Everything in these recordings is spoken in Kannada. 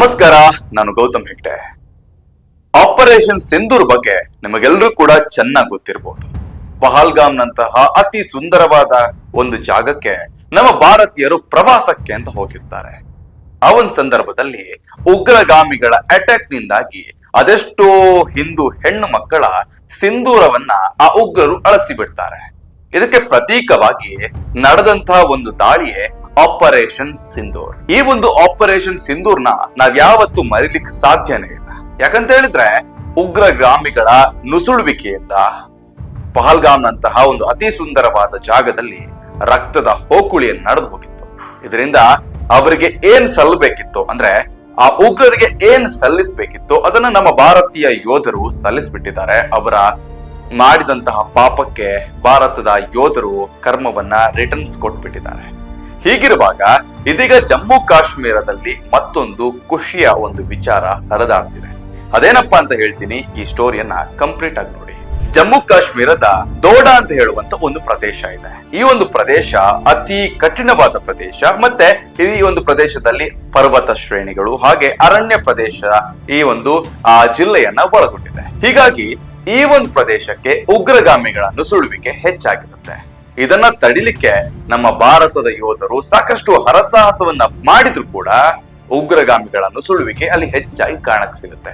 ನಮಸ್ಕಾರ, ನಾನು ಗೌತಮ್ ಹೆಗ್ಡೆ. ಆಪರೇಷನ್ ಸಿಂಧೂರ್ ಬಗ್ಗೆ ನಿಮಗೆಲ್ಲರೂ ಕೂಡ ಚೆನ್ನಾಗಿ ಗೊತ್ತಿರಬಹುದು ಪಹಲ್ಗಾಮ್ನಂತಹ ಅತಿ ಸುಂದರವಾದ ಒಂದು ಜಾಗಕ್ಕೆ ನಮ್ಮ ಭಾರತೀಯರು ಪ್ರವಾಸಕ್ಕೆ ಅಂತ ಹೋಗಿರ್ತಾರೆ. ಆ ಒಂದು ಸಂದರ್ಭದಲ್ಲಿ ಉಗ್ರಗಾಮಿಗಳ ಅಟ್ಯಾಕ್ ನಿಂದಾಗಿ ಅದೆಷ್ಟೋ ಹಿಂದೂ ಹೆಣ್ಣು ಮಕ್ಕಳ ಸಿಂಧೂರವನ್ನ ಆ ಉಗ್ರರು ಅಳಸಿ ಬಿಡ್ತಾರೆ ಇದಕ್ಕೆ ಪ್ರತೀಕವಾಗಿ ನಡೆದಂತಹ ಒಂದು ದಾಳಿಯೇ ಆಪರೇಷನ್ ಸಿಂಧೂರ್ ಈ ಒಂದು ಆಪರೇಷನ್ ಸಿಂಧೂರ್ನ ನಾವ್ ಯಾವತ್ತು ಮರಿಲಿಕ್ಕೆ ಸಾಧ್ಯನೇ ಇಲ್ಲ. ಯಾಕಂತ ಹೇಳಿದ್ರೆ, ಉಗ್ರಗಾಮಿಗಳ ನುಸುಳುವಿಕೆಯಿಂದ ಪಹಲ್ಗಾಮ್ನಂತಹ ಒಂದು ಅತಿ ಸುಂದರವಾದ ಜಾಗದಲ್ಲಿ ರಕ್ತದ ಹೋಕುಳಿಯನ್ನು ನಡೆದು ಹೋಗಿತ್ತು. ಇದರಿಂದ ಅವರಿಗೆ ಏನ್ ಸಲ್ಲಬೇಕಿತ್ತು ಅಂದ್ರೆ, ಆ ಉಗ್ರರಿಗೆ ಏನ್ ಸಲ್ಲಿಸಬೇಕಿತ್ತು ಅದನ್ನ ನಮ್ಮ ಭಾರತೀಯ ಯೋಧರು ಸಲ್ಲಿಸ್ಬಿಟ್ಟಿದ್ದಾರೆ. ಅವರ ಮಾಡಿದಂತಹ ಪಾಪಕ್ಕೆ ಭಾರತದ ಯೋಧರು ಕರ್ಮವನ್ನ ರಿಟರ್ನ್ಸ್ ಕೊಟ್ಬಿಟ್ಟಿದ್ದಾರೆ. ಹೀಗಿರುವಾಗ ಇದೀಗ ಜಮ್ಮು ಕಾಶ್ಮೀರದಲ್ಲಿ ಮತ್ತೊಂದು ಖುಷಿಯ ಒಂದು ವಿಚಾರ ಹರಿದಾಡ್ತಿದೆ. ಅದೇನಪ್ಪ ಅಂತ ಹೇಳ್ತೀನಿ, ಈ ಸ್ಟೋರಿಯನ್ನ ಕಂಪ್ಲೀಟ್ ಆಗಿ ನೋಡಿ. ಜಮ್ಮು ಕಾಶ್ಮೀರದ ದೋಡಾ ಅಂತ ಹೇಳುವಂತ ಒಂದು ಪ್ರದೇಶ ಇದೆ. ಈ ಒಂದು ಪ್ರದೇಶ ಅತಿ ಕಠಿಣವಾದ ಪ್ರದೇಶ, ಮತ್ತೆ ಈ ಒಂದು ಪ್ರದೇಶದಲ್ಲಿ ಪರ್ವತ ಶ್ರೇಣಿಗಳು ಹಾಗೆ ಅರಣ್ಯ ಪ್ರದೇಶ ಈ ಒಂದು, ಆ, ಜಿಲ್ಲೆಯನ್ನ ಒಳಗೊಂಡಿದೆ. ಹೀಗಾಗಿ ಈ ಒಂದು ಪ್ರದೇಶಕ್ಕೆ ಉಗ್ರಗಾಮಿಗಳ ನುಸುಳುವಿಕೆ ಹೆಚ್ಚಾಗಿರುತ್ತೆ. ಇದನ್ನ ತಡಿಲಿಕ್ಕೆ ನಮ್ಮ ಭಾರತದ ಯೋಧರು ಸಾಕಷ್ಟು ಹರಸಾಹಸವನ್ನ ಮಾಡಿದ್ರು ಕೂಡ ಉಗ್ರಗಾಮಿಗಳನ್ನು ಸುಳುವಿಕೆ ಅಲ್ಲಿ ಹೆಚ್ಚಾಗಿ ಕಾಣಕ್ ಸಿಗುತ್ತೆ.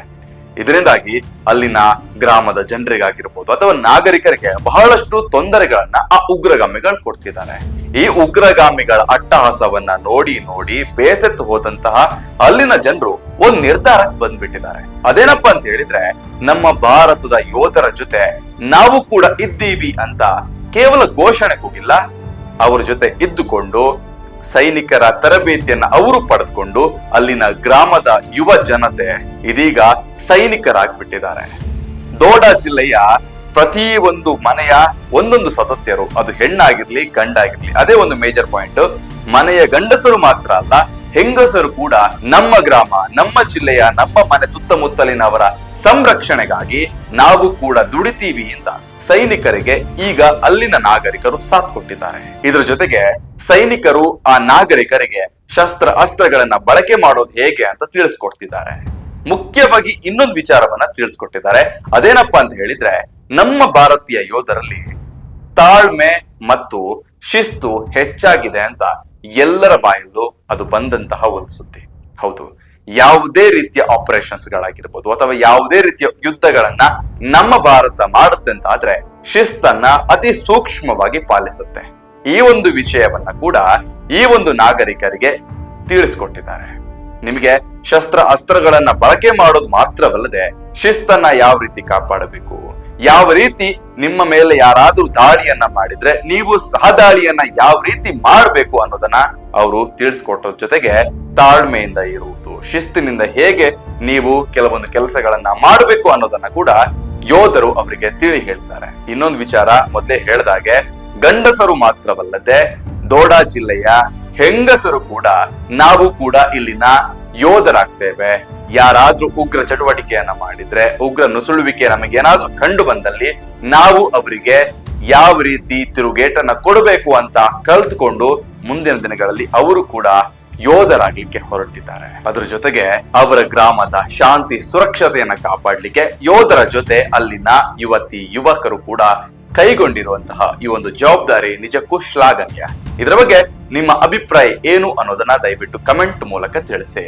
ಇದರಿಂದಾಗಿ ಅಲ್ಲಿನ ಗ್ರಾಮದ ಜನರಿಗಾಗಿರ್ಬೋದು ಅಥವಾ ನಾಗರಿಕರಿಗೆ ಬಹಳಷ್ಟು ತೊಂದರೆಗಳನ್ನ ಆ ಉಗ್ರಗಾಮಿಗಳು ಕೊಡ್ತಿದ್ದಾರೆ. ಈ ಉಗ್ರಗಾಮಿಗಳ ಅಟ್ಟಹಾಸವನ್ನ ನೋಡಿ ನೋಡಿ ಬೇಸತ್ತು ಹೋದಂತಹ ಅಲ್ಲಿನ ಜನರು ಒಂದ್ ನಿರ್ಧಾರಕ್ಕೆ ಬಂದ್ಬಿಟ್ಟಿದ್ದಾರೆ. ಅದೇನಪ್ಪಾ ಅಂತ ಹೇಳಿದ್ರೆ ನಮ್ಮ ಭಾರತದ ಯೋಧರ ಜೊತೆ ನಾವು ಕೂಡ ಇದ್ದೀವಿ ಅಂತ ಕೇವಲ ಘೋಷಣೆ ಹೋಗಿಲ್ಲ ಅವರ ಜೊತೆ ಇದ್ದುಕೊಂಡು, ಸೈನಿಕರ ತರಬೇತಿಯನ್ನ ಅವರು ಪಡೆದುಕೊಂಡು ಅಲ್ಲಿನ ಗ್ರಾಮದ ಯುವ ಜನತೆ ಇದೀಗ ಸೈನಿಕರಾಗ್ಬಿಟ್ಟಿದ್ದಾರೆ. ದೋಡ ಜಿಲ್ಲೆಯ ಪ್ರತಿ ಒಂದು ಮನೆಯ ಒಂದೊಂದು ಸದಸ್ಯರು, ಅದು ಹೆಣ್ಣಾಗಿರ್ಲಿ, ಗಂಡಾಗಿರ್ಲಿ, ಅದೇ ಒಂದು ಮೇಜರ್ ಪಾಯಿಂಟ್ ಮನೆಯ ಗಂಡಸರು ಮಾತ್ರ ಅಲ್ಲ, ಹೆಂಗಸರು ಕೂಡ ನಮ್ಮ ಗ್ರಾಮ, ನಮ್ಮ ಜಿಲ್ಲೆಯ, ನಮ್ಮ ಮನೆ ಸುತ್ತಮುತ್ತಲಿನವರ ಸಂರಕ್ಷಣೆಗಾಗಿ ನಾವು ಕೂಡ ದುಡಿತೀವಿ ಅಂತ ಸೈನಿಕರಿಗೆ ಈಗ ಅಲ್ಲಿನ ನಾಗರಿಕರು ಸಾಥ್ ಕೊಟ್ಟಿದ್ದಾರೆ. ಇದ್ರ ಜೊತೆಗೆ ಸೈನಿಕರು ಆ ನಾಗರಿಕರಿಗೆ ಶಸ್ತ್ರ ಅಸ್ತ್ರಗಳನ್ನ ಬಳಕೆ ಮಾಡೋದು ಹೇಗೆ ಅಂತ ತಿಳಿಸ್ಕೊಡ್ತಿದ್ದಾರೆ. ಮುಖ್ಯವಾಗಿ ಇನ್ನೊಂದು ವಿಚಾರವನ್ನ ತಿಳಿಸ್ಕೊಟ್ಟಿದ್ದಾರೆ. ಅದೇನಪ್ಪ ಅಂತ ಹೇಳಿದ್ರೆ ನಮ್ಮ ಭಾರತೀಯ ಯೋಧರಲ್ಲಿ ತಾಳ್ಮೆ ಮತ್ತು ಶಿಸ್ತು ಹೆಚ್ಚಾಗಿದೆ ಅಂತ ಎಲ್ಲರ ಬಾಯಲ್ಲೂ ಅದು ಬಂದಂತಹ ಒಂದು ಸುದ್ದಿ. ಹೌದು. ಯಾವುದೇ ರೀತಿಯ ಆಪರೇಷನ್ಸ್ ಗಳಾಗಿರ್ಬೋದು ಅಥವಾ ಯಾವುದೇ ರೀತಿಯ ಯುದ್ಧಗಳನ್ನ ನಮ್ಮ ಭಾರತ ಮಾಡುತ್ತೆ ಅಂತ ಆದ್ರೆ ಶಿಸ್ತನ್ನ ಅತಿ ಸೂಕ್ಷ್ಮವಾಗಿ ಪಾಲಿಸುತ್ತೆ. ಈ ಒಂದು ವಿಷಯವನ್ನ ಕೂಡ ಈ ಒಂದು ನಾಗರಿಕರಿಗೆ ತಿಳಿಸ್ಕೊಟ್ಟಿದ್ದಾರೆ. ನಿಮಗೆ ಶಸ್ತ್ರ ಅಸ್ತ್ರಗಳನ್ನ ಬಳಕೆ ಮಾಡೋದು ಮಾತ್ರವಲ್ಲದೆ ಶಿಸ್ತನ್ನ ಯಾವ ರೀತಿ ಕಾಪಾಡಬೇಕು, ಯಾವ ರೀತಿ ನಿಮ್ಮ ಮೇಲೆ ಯಾರಾದ್ರೂ ದಾಳಿಯನ್ನ ಮಾಡಿದ್ರೆ ನೀವು ಸಹ ದಾಳಿಯನ್ನ ಯಾವ ರೀತಿ ಮಾಡಬೇಕು ಅನ್ನೋದನ್ನ ಅವರು ತಿಳಿಸ್ಕೊಟ್ಟ ಜೊತೆಗೆ ತಾಳ್ಮೆಯಿಂದ ಇರುವುದು ಶಿಸ್ತಿನಿಂದ ಹೇಗೆ ನೀವು ಕೆಲವೊಂದು ಕೆಲಸಗಳನ್ನ ಮಾಡಬೇಕು ಅನ್ನೋದನ್ನ ಕೂಡ ಯೋಧರು ಅವರಿಗೆ ತಿಳಿ ಹೇಳ್ತಾರೆ. ಇನ್ನೊಂದು ವಿಚಾರ ಮೊದಲೇ ಹೇಳ್ದಾಗೆ, ಗಂಡಸರು ಮಾತ್ರವಲ್ಲದೆ ದೋಡಾ ಜಿಲ್ಲೆಯ ಹೆಂಗಸರು ಕೂಡ ನಾವು ಕೂಡ ಇಲ್ಲಿನ ಯೋಧರಾಗ್ತೇವೆ. ಯಾರಾದ್ರೂ ಉಗ್ರ ಚಟುವಟಿಕೆಯನ್ನ ಮಾಡಿದ್ರೆ ಉಗ್ರ ನುಸುಳುವಿಕೆ ನಮಗೇನಾದ್ರೂ ಕಂಡು ಬಂದಲ್ಲಿ ನಾವು ಅವರಿಗೆ ಯಾವ ರೀತಿ ತಿರುಗೇಟನ್ನ ಕೊಡಬೇಕು ಅಂತ ಕಲ್ತ್ಕೊಂಡು ಮುಂದಿನ ದಿನಗಳಲ್ಲಿ ಅವರು ಕೂಡ ಯೋಧರಾಗ್ಲಿಕ್ಕೆ ಹೊರಟಿದ್ದಾರೆ. ಅದ್ರ ಜೊತೆಗೆ ಅವರ ಗ್ರಾಮದ ಶಾಂತಿ, ಸುರಕ್ಷತೆಯನ್ನ ಕಾಪಾಡ್ಲಿಕ್ಕೆ ಯೋಧರ ಜೊತೆ ಅಲ್ಲಿನ ಯುವತಿ, ಯುವಕರು ಕೂಡ ಕೈಗೊಂಡಿರುವಂತಹ ಈ ಒಂದು ಜವಾಬ್ದಾರಿ ನಿಜಕ್ಕೂ ಶ್ಲಾಘನೀಯ. ಇದರ ಬಗ್ಗೆ ನಿಮ್ಮ ಅಭಿಪ್ರಾಯ ಏನು ಅನ್ನೋದನ್ನ ದಯವಿಟ್ಟು ಕಮೆಂಟ್ ಮೂಲಕ ತಿಳಿಸಿ.